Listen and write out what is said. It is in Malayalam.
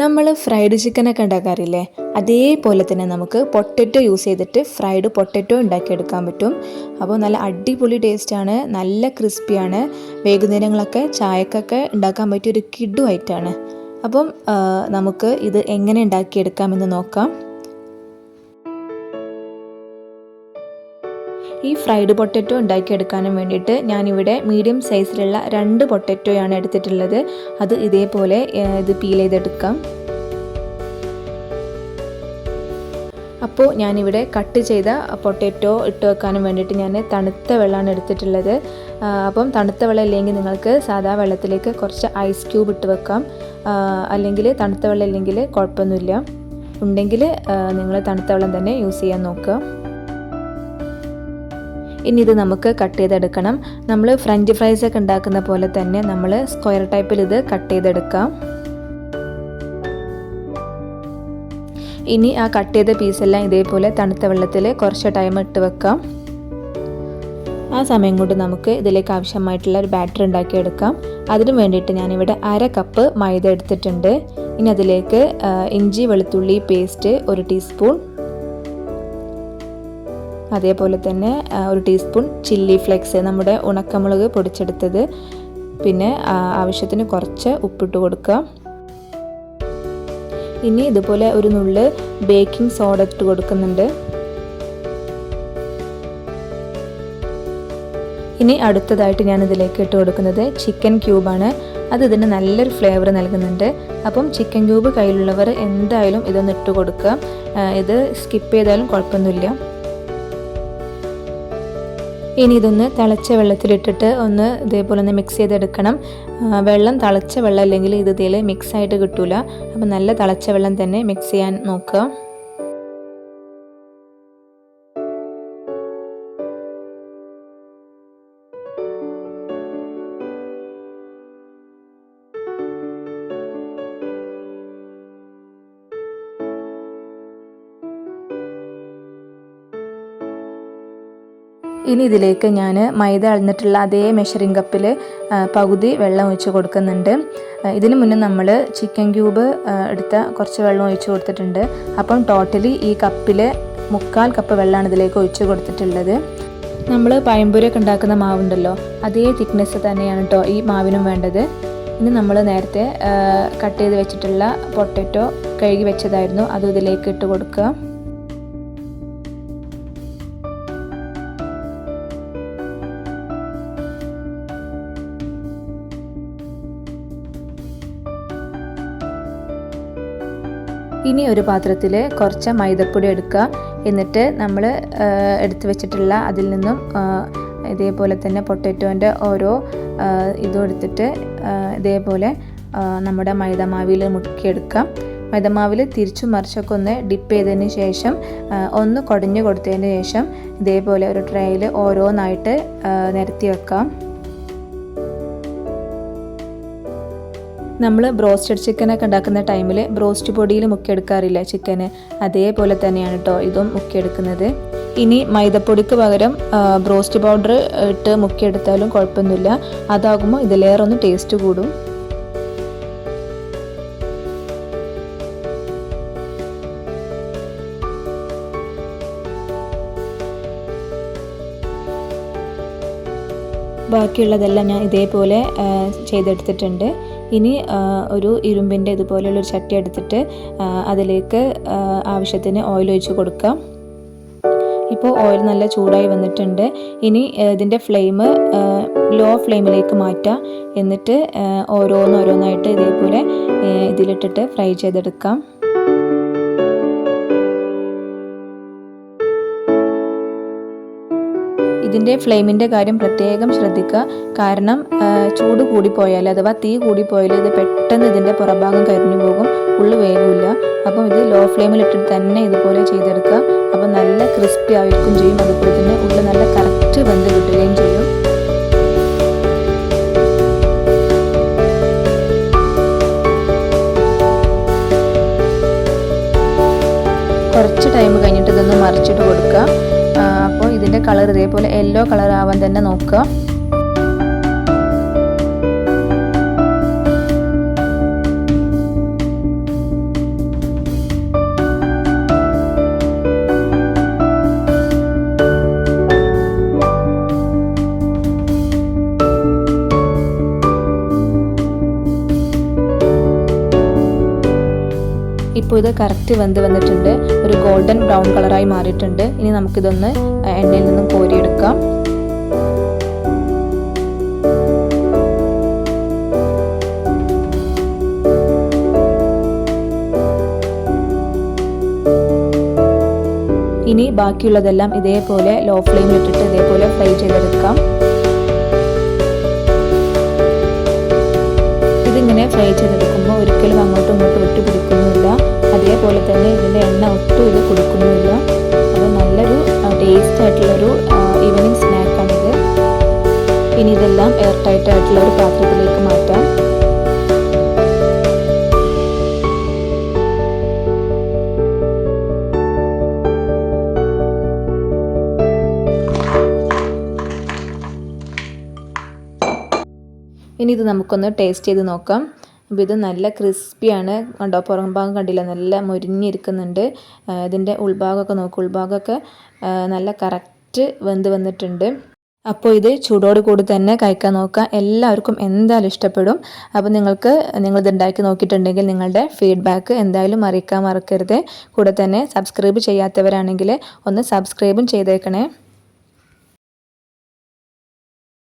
നമ്മൾ ഫ്രൈഡ് ചിക്കനൊക്കെ ഉണ്ടാക്കാറില്ലേ? അതേപോലെ തന്നെ നമുക്ക് പൊട്ടറ്റോ യൂസ് ചെയ്തിട്ട് ഫ്രൈഡ് പൊട്ടറ്റോ ഉണ്ടാക്കിയെടുക്കാൻ പറ്റും. അപ്പോൾ നല്ല അടിപൊളി ടേസ്റ്റാണ് നല്ല ക്രിസ്പിയാണ് വൈകുന്നേരങ്ങളൊക്കെ ചായക്കൊക്കെ ഉണ്ടാക്കാൻ പറ്റിയ ഒരു കിഡു ആയിട്ടാണ് അപ്പം നമുക്ക് ഇത് എങ്ങനെ ഉണ്ടാക്കിയെടുക്കാമെന്ന് നോക്കാം. ഈ ഫ്രൈഡ് പൊട്ടറ്റോ ഉണ്ടാക്കിയെടുക്കാനും വേണ്ടിയിട്ട് ഞാനിവിടെ മീഡിയം സൈസിലുള്ള രണ്ട് പൊട്ടറ്റോയാണ് എടുത്തിട്ടുള്ളത്. അത് ഇതേപോലെ ഇത് പീൽ ചെയ്തെടുക്കാം. അപ്പോൾ ഞാനിവിടെ കട്ട് ചെയ്ത പൊട്ടറ്റോ ഇട്ട് വെക്കാനും വേണ്ടിയിട്ട് ഞാൻ തണുത്ത വെള്ളമാണ് എടുത്തിട്ടുള്ളത്. അപ്പം തണുത്ത വെള്ളം ഇല്ലെങ്കിൽ നിങ്ങൾക്ക് സാധാ വെള്ളത്തിലേക്ക് കുറച്ച് ഐസ് ക്യൂബ് ഇട്ട് വെക്കാം. അല്ലെങ്കിൽ തണുത്ത വെള്ളം ഇല്ലെങ്കിൽ കുഴപ്പമൊന്നുമില്ല. ഉണ്ടെങ്കിൽ നിങ്ങൾ തണുത്ത വെള്ളം തന്നെ യൂസ് ചെയ്യാൻ നോക്കുക. ഇനി ഇത് നമുക്ക് കട്ട് ചെയ്തെടുക്കണം. നമ്മൾ ഫ്രഞ്ച് ഫ്രൈസ് ഒക്കെ ഉണ്ടാക്കുന്ന പോലെ തന്നെ നമ്മൾ സ്ക്വയർ ടൈപ്പിൽ ഇത് കട്ട് ചെയ്തെടുക്കാം. ഇനി ആ കട്ട് ചെയ്ത പീസെല്ലാം ഇതേപോലെ തണുത്ത വെള്ളത്തിൽ കുറച്ച് ടൈം ഇട്ട് വെക്കാം. ആ സമയം കൊണ്ട് നമുക്ക് ഇതിലേക്ക് ആവശ്യമായിട്ടുള്ള ഒരു ബാറ്റർ ഉണ്ടാക്കിയെടുക്കാം. അതിനു വേണ്ടിയിട്ട് ഞാനിവിടെ അര കപ്പ് മൈദ എടുത്തിട്ടുണ്ട്. ഇനി അതിലേക്ക് ഇഞ്ചി വെളുത്തുള്ളി പേസ്റ്റ് ഒരു ടീസ്പൂൺ അതേപോലെ തന്നെ ഒരു ടീസ്പൂൺ ചില്ലി ഫ്ലെക്സ് നമ്മുടെ ഉണക്കമുളക് പൊടിച്ചെടുത്തത്. പിന്നെ ആവശ്യത്തിന് കുറച്ച് ഉപ്പിട്ട് കൊടുക്കുക. ഇനി ഇതുപോലെ ഒരു നുള്ള് ബേക്കിംഗ് സോഡ ഇട്ട് കൊടുക്കുന്നുണ്ട്. ഇനി അടുത്തതായിട്ട് ഞാൻ ഇതിലേക്ക് ഇട്ട് കൊടുക്കുന്നത് ചിക്കൻ ക്യൂബാണ്. അത് ഇതിന് നല്ലൊരു ഫ്ലേവർ നൽകുന്നുണ്ട്. അപ്പം ചിക്കൻ ക്യൂബ് കയ്യിലുള്ളവർ എന്തായാലും ഇതൊന്ന് ഇട്ട് കൊടുക്കുക. ഇത് സ്കിപ്പ് ചെയ്താലും കുഴപ്പമൊന്നുമില്ല. ഇനി ഇതൊന്ന് തിളച്ച വെള്ളത്തിലിട്ടിട്ട് ഒന്ന് ഇതേപോലെ ഒന്ന് മിക്സ് ചെയ്തെടുക്കണം. വെള്ളം തിളച്ച വെള്ളം അല്ലെങ്കിൽ ഇത് ഇതിൽ മിക്സ് ആയിട്ട് കിട്ടൂല. അപ്പം നല്ല തിളച്ച വെള്ളം തന്നെ മിക്സ് ചെയ്യാൻ നോക്കുക. ഇനി ഇതിലേക്ക് ഞാൻ മൈദ അളന്നിട്ടുള്ള അതേ മെഷറിംഗ് കപ്പിൽ പകുതി വെള്ളം ഒഴിച്ച് കൊടുക്കുന്നുണ്ട്. ഇതിന് മുന്നേ നമ്മൾ ചിക്കൻ ക്യൂബ് എടുത്ത കുറച്ച് വെള്ളം ഒഴിച്ച് കൊടുത്തിട്ടുണ്ട്. അപ്പം ടോട്ടലി ഈ കപ്പിൽ മുക്കാൽ കപ്പ് വെള്ളമാണ് ഇതിലേക്ക് ഒഴിച്ച് കൊടുത്തിട്ടുള്ളത്. നമ്മൾ പഴംപൊരിയൊക്കെ ഉണ്ടാക്കുന്ന മാവുണ്ടല്ലോ അതേ തിക്നെസ് തന്നെയാണ് കേട്ടോ ഈ മാവിനും വേണ്ടത്. ഇനി നമ്മൾ നേരത്തെ കട്ട് ചെയ്ത് വെച്ചിട്ടുള്ള പൊട്ടറ്റോ കഴുകി വെച്ചതായിരുന്നു. അതും ഇതിലേക്ക് ഇട്ട് കൊടുക്കുക. ഇനി ഒരു പാത്രത്തിൽ കുറച്ച് മൈദപ്പൊടി എടുക്കുക. എന്നിട്ട് നമ്മൾ എടുത്തു വെച്ചിട്ടുള്ള അതിൽ നിന്നും ഇതേപോലെ തന്നെ പൊട്ടറ്റോന്റെ ഓരോ ഇതും എടുത്തിട്ട് ഇതേപോലെ നമ്മുടെ മൈദമാവിൽ മുക്കിയെടുക്കാം മൈദമാവിൽ തിരിച്ചു മറിച്ചൊക്കെ ഒന്ന് ഡിപ്പ് ചെയ്തതിന് ശേഷം ഒന്ന് കുടഞ്ഞു കൊടുത്തതിന് ശേഷം ഇതേപോലെ ഒരു ട്രേയിൽ ഓരോന്നായിട്ട് നിരത്തി വെക്കാം നമ്മൾ ബ്രോസ്റ്റഡ് ചിക്കനൊക്കെ ഉണ്ടാക്കുന്ന ടൈമിൽ ബ്രോസ്റ്റ് പൊടിയിൽ മുക്കിയെടുക്കാറില്ല ചിക്കന് അതേപോലെ തന്നെയാണ് കേട്ടോ ഇതും മുക്കിയെടുക്കുന്നത്. ഇനി മൈദപ്പൊടിക്ക് പകരം ബ്രോസ്റ്റ് പൗഡർ ഇട്ട് മുക്കിയെടുത്താലും കുഴപ്പമൊന്നുമില്ല. അതാകുമ്പോൾ ഇതിലേറെ ഒന്ന് ടേസ്റ്റ് കൂടും. ബാക്കിയുള്ളതെല്ലാം ഞാൻ ഇതേപോലെ ചെയ്തെടുത്തിട്ടുണ്ട്. ഇനി ഒരു ഇരുമ്പിന്റെ ഇതുപോലെയുള്ളൊരു ചട്ടി എടുത്തിട്ട് അതിലേക്ക് ആവശ്യത്തിന് ഓയിൽ ഒഴിച്ച് കൊടുക്കാം. ഇപ്പോൾ ഓയിൽ നല്ല ചൂടായി വന്നിട്ടുണ്ട്. ഇനി ഇതിന്റെ ഫ്ലെയിം ലോ ഫ്ലെയിമിലേക്ക് മാറ്റാം. എന്നിട്ട് ഓരോന്നോരോന്നായിട്ട് ഇതേപോലെ ഇതിലിട്ടിട്ട് ഫ്രൈ ചെയ്തെടുക്കാം. ഇതിന്റെ ഫ്ലെയിമിന്റെ കാര്യം പ്രത്യേകം ശ്രദ്ധിക്കുക. കാരണം ചൂട് കൂടിപ്പോയാൽ അഥവാ തീ കൂടിപ്പോയാൽ ഇത് പെട്ടെന്ന് ഇതിന്റെ പുറഭാഗം കരിഞ്ഞു പോകും. ഉള്ളു വേവില്ല. അപ്പം ഇത് ലോ ഫ്ലെയിമിൽ ഇട്ടിട്ട് തന്നെ ഇതുപോലെ ചെയ്തെടുക്കുക. അപ്പം നല്ല ക്രിസ്പി ആയിരിക്കും ചെയ്യും. അതുപോലെ തന്നെ ഉള്ളു നല്ല കറക്റ്റ് വെന്ത് കിട്ടുകയും ചെയ്യും. കുറച്ച് ടൈം കഴിഞ്ഞിട്ട് ഇതൊന്ന് മറിച്ചിട്ട് കൊടുക്കുക. ഇതിന്റെ കളർ ഇതേപോലെ യെല്ലോ കളർ ആവാൻ തന്നെ നോക്കുക. ഇപ്പോൾ ഇത് കറക്റ്റ് വെന്ത് വന്നിട്ടുണ്ട്. ഒരു ഗോൾഡൻ ബ്രൗൺ കളറായി മാറിയിട്ടുണ്ട്. ഇനി നമുക്കിതൊന്ന് എണ്ണയിൽ നിന്നും കോരിയെടുക്കാം. ഇനി ബാക്കിയുള്ളതെല്ലാം ഇതേപോലെ ലോ ഫ്ലെയിമിൽ ഇട്ടിട്ട് ഇതേപോലെ ഫ്രൈ ചെയ്തെടുക്കാം. ഇതിങ്ങനെ ഫ്രൈ ചെയ്തെടുക്കുമ്പോൾ ഒരിക്കലും അങ്ങോട്ടും ഇങ്ങോട്ടും ഒട്ടി പിടിക്കുന്നില്ല അതേപോലെ തന്നെ ഇതിന്റെ എണ്ണ ഒട്ടും ഇത് ടേസ്റ്റ് ആയിട്ടുള്ളൊരു ഈവനിങ് സ്നാക്കാണിത് ഇനി ഇതെല്ലാം എയർ ടൈറ്റ് ആയിട്ടുള്ള ഒരു പാത്രത്തിലേക്ക് മാറ്റാം. ഇനി ഇത് നമുക്കൊന്ന് ടേസ്റ്റ് ചെയ്ത് നോക്കാം. അപ്പോൾ ഇത് നല്ല ക്രിസ്പിയാണ്. കണ്ടോ പുറം ഭാഗം കണ്ടില്ല? നല്ല മുരിഞ്ഞിരിക്കുന്നുണ്ട്. ഇതിന്റെ ഉൾഭാഗമൊക്കെ നോക്കും. ഉൾഭാഗമൊക്കെ നല്ല കറക്റ്റ് വെന്ത് വന്നിട്ടുണ്ട്. അപ്പോൾ ഇത് ചൂടോട് കൂടി തന്നെ കഴിക്കാൻ നോക്കുക. എല്ലാവർക്കും എന്തായാലും ഇഷ്ടപ്പെടും. അപ്പോൾ നിങ്ങൾക്ക് നിങ്ങളിത് ഉണ്ടാക്കി നോക്കിയിട്ടുണ്ടെങ്കിൽ നിങ്ങളുടെ ഫീഡ്ബാക്ക് എന്തായാലും അറിയിക്കാൻ മറക്കരുത്. കൂടെ തന്നെ സബ്സ്ക്രൈബ് ചെയ്യാത്തവരാണെങ്കിൽ ഒന്ന് സബ്സ്ക്രൈബും ചെയ്തേക്കണേ.